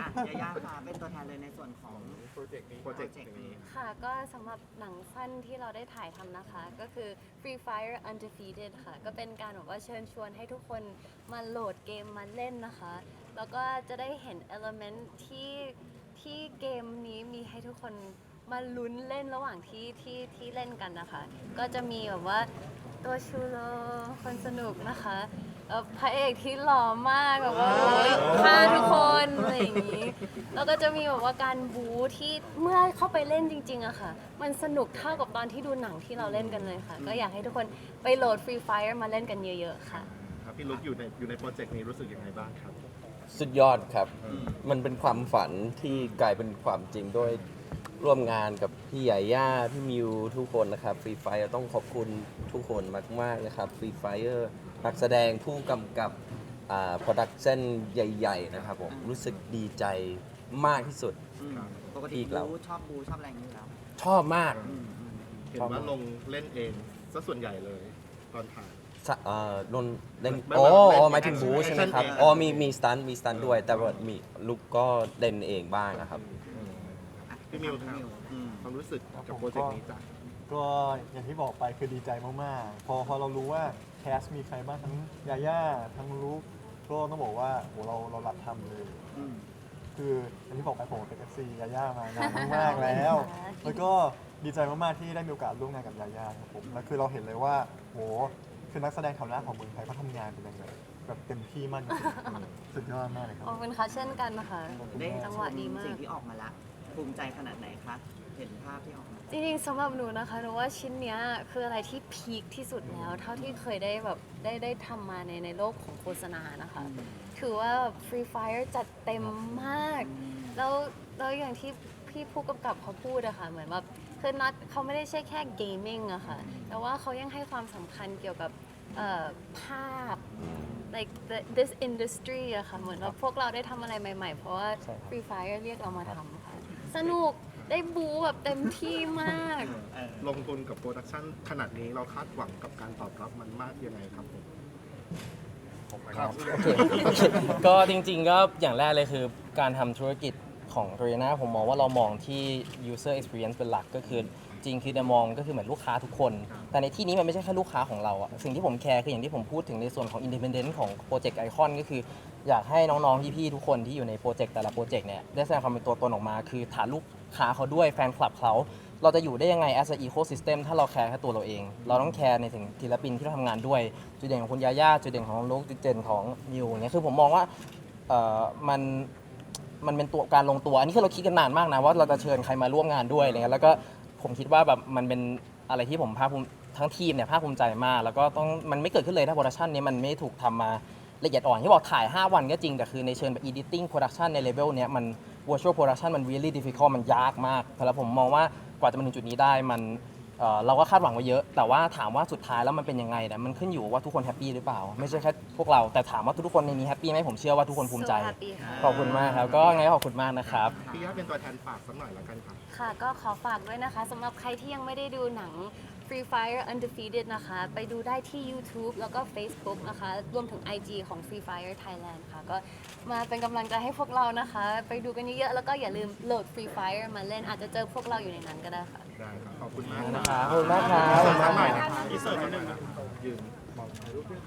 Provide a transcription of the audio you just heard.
อะยาย่าค่ะ เป็นตัวแทนเลยในส่วนของโปรเจกต์นี้โปรเจกต์นี้ ค่ะก็สำหรับหนังสั้นที่เราได้ถ่ายทำนะคะ ก็คือ Free Fire Undefeated ค่ะ ก็เป็นการแบบว่าเชิญชวนให้ทุกคนมาโหลดเกมมาเล่นนะคะ แล้วก็จะได้เห็น element ที่ที่เกมนี้มีให้ทุกคนมาลุ้นเล่นระหว่างที่ที่ที่เล่นกันนะคะ ก็จะมีแบบว่าตัวชูโรคนสนุกนะคะเอ่อพระเอกที่หล่อมากแบบว่าโอ้ยฆ่าทุกคน อะไรอย่างนี้ แล้วก็จะมีแบบว่าการบู๊ที่เมื่อเข้าไปเล่นจริงๆอะค่ะ มันสนุกเท่ากับตอนที่ดูหนังที่เราเล่นกันเลยค่ะ ก็อยากให้ทุกคนไปโหลด Free Fire มาเล่นกันเยอะๆค่ะ ครับพี่ลุกอยู่ในอยู่ในโปรเจกต์นี้รู้สึกยังไงบ้างครับ สุดยอดครับ มันเป็นความฝันที่กลายเป็นความจริงด้วยร่วมงานกับพี่ใหญ่ย่าพี่มิวทุกคนนะครับฟรีไฟต้องขอบคุณทุกคนมากๆนะครับฟรีไฟเออร์นักแสดงผู้กำกับอ่า โปรดักชั่นใหญ่ ๆ นะครับผมรู้สึกดีใจมากที่สุด อืมปกติอีกแล้วบูชอบบูชอบอะไรอย่างนี้อยู่แล้วชอบมาก อืมอืมเห็นว่าลงเล่นเองซะส่วนใหญ่เลยตอนถ่าย สะเอ่อนนเล่นไม่โอ้ไม่ไม่อ๋อหมายถึงบูใช่ไหมครับแอคชั่นเองอ๋อมีมีสตันมีสตันด้วย แต่ว่ามีลุกก็เล่นเองบ้างนะครับ อะพี่มิวครับอืมความรู้สึกกับโปรเจกต์นี้จ้ะก็อย่างที่บอกไปคือดีใจมาก ๆ พอพอเรารู้ว่าแคสมีใครบ้างทั้งยาย่าทั้งลูก ก็ต้องบอกว่าโหเราเรารับทำเลย อืม คืออย่างที่บอกไปผมเป็นเอฟซียาย่ามานานมากๆแล้ว แล้วก็ดีใจมากๆที่ได้มีโอกาสร่วมงานกับยาย่าครับผมแล้วคือเราเห็นเลยว่าโหคือนักแสดงแถวหน้าของเมืองไทยเขาทำงานเป็นยังไงแบบเต็มที่มากจริงๆสุดยอดมากเลยครับขอบคุณค่ะเช่นกันนะคะ ได้จังหวะดีมาก สิ่งที่ออกมาละภูมิใจขนาดไหนคะ เห็นภาพที่ออกมาจริงๆสำหรับหนูนะคะหนูว่าชิ้นเนี้ยคืออะไรที่พีคที่สุดแล้ว เท่าที่เคยได้แบบได้ได้ทำมาในในโลกของโฆษณานะคะ ถือว่า Free Fire จัดเต็มมาก แล้วแล้วอย่างที่พี่ผู้กำกับเขาพูดอะค่ะเหมือนแบบคือนัดเขาไม่ได้ใช่แค่ gaming อะค่ะแต่ว่าเขายังให้ความสำคัญเกี่ยวกับเอ่อภาพ like the, this industry อะค่ะเหมือนว่าพวกเราได้ทำอะไรใหม่ๆ เพราะว่าใช่ครับ Free Fire เรียกเรามาทำค่ะ สนุก ได้บูแบบเต็มที่มากลงทุนกับโปรดักชั่นขนาดนี้เราคาดหวังกับการตอบรับมันมากยังไงครับผม ครับ โอเคก็จริงๆก็อย่างแรกเลยคือการทำธุรกิจของ t o r i a n a ผมมองว่าเรามองที่ user experience เป็นหลักก็คือ จริงคือจะมองก็คือเหมือนลูกค้าทุกคน แต่ในที่นี้มันไม่ใช่แค่ลูกค้าของเราอะสิ่งที่ผมแคร์คืออย่างที่ผมพูดถึงในส่วนของ independent ของโปรเจกต์ไอคอนก็คือ อยากให้น้องๆพี่ๆทุกคนที่อยู่ในโปรเจกต์แต่ละโปรเจกต์เนี่ยได้แสดงความเป็นตัวตนออกมา คือฐานลูกค้าเขาด้วยแฟนคลับเขาเราจะอยู่ได้ยังไง as a ecosystem ถ้าเราแคร์แค่ตัวเราเอง เราต้องแคร์ในถึงศิลปินที่เราทำงานด้วย จุดเด่นของคุณยาย่าจุดเด่นของน้องลูกจุดเด่นของมิวเนี่ยคือผมมองว่าเอ่อมันมันเป็นตัวการลงตัว อันนี้คือเราคิดกันนานมากนะว่าเราจะเชิญใครมาร่วมงานด้วยอะไรเงี้ยแล้วก็ ผมคิดว่าแบบมันเป็นอะไรที่ผมภาคภูมิทั้งทีมเนี่ยภาคภูมิใจมาก แล้วก็ต้องมันไม่เกิดขึ้นเลยถ้าโปรดักชันนี้มันไม่ถูกทำมาละเอียดอ่อนที่บอกถ่าย 5 วันก็จริง แต่คือในเชิงแบบ editing production ในเลเวลเนี้ยมัน virtual production มัน really difficult มันยากมากแล้วผมมองว่ากว่าจะมาถึงจุดนี้ได้มัน เอ่อเราก็คาดหวังไว้เยอะ แต่ว่าถามว่าสุดท้ายแล้วมันเป็นยังไงเนี่ยมันขึ้นอยู่ว่าทุกคนแฮปปี้หรือเปล่า ไม่ใช่แค่พวกเราแต่ถามว่าทุกๆคนในนี้แฮปปี้ไหมผมเชื่อว่าทุกคนภูมิใจ So happy ค่ะ ขอบคุณมากครับ ก็ไงก็ขอบคุณมากนะครับ พี่ย่าเป็นตัวแทนฝากสักหน่อยแล้วกันครับค่ะก็ขอฝากด้วยนะคะสำหรับใครที่ยังไม่ได้ดูหนัง Free Fire Undefeated นะคะ ไปดูได้ที่ YouTube แล้วก็ Facebook นะคะ รวมถึง IG ของ Free Fire Thailand ค่ะ ก็มาเป็นกำลังใจให้พวกเรานะคะ ไปดูกันเยอะๆ แล้วก็อย่าลืมโหลด Free Fire มาเล่น อาจจะเจอพวกเราอยู่ในนั้นก็ได้ค่ะ ได้ครับขอบคุณมากนะครับขอบคุณมากครับขอบคุณมากครับที่เสิร์ฟนิดนึงนะยืนมองถ่ายรูปด้วย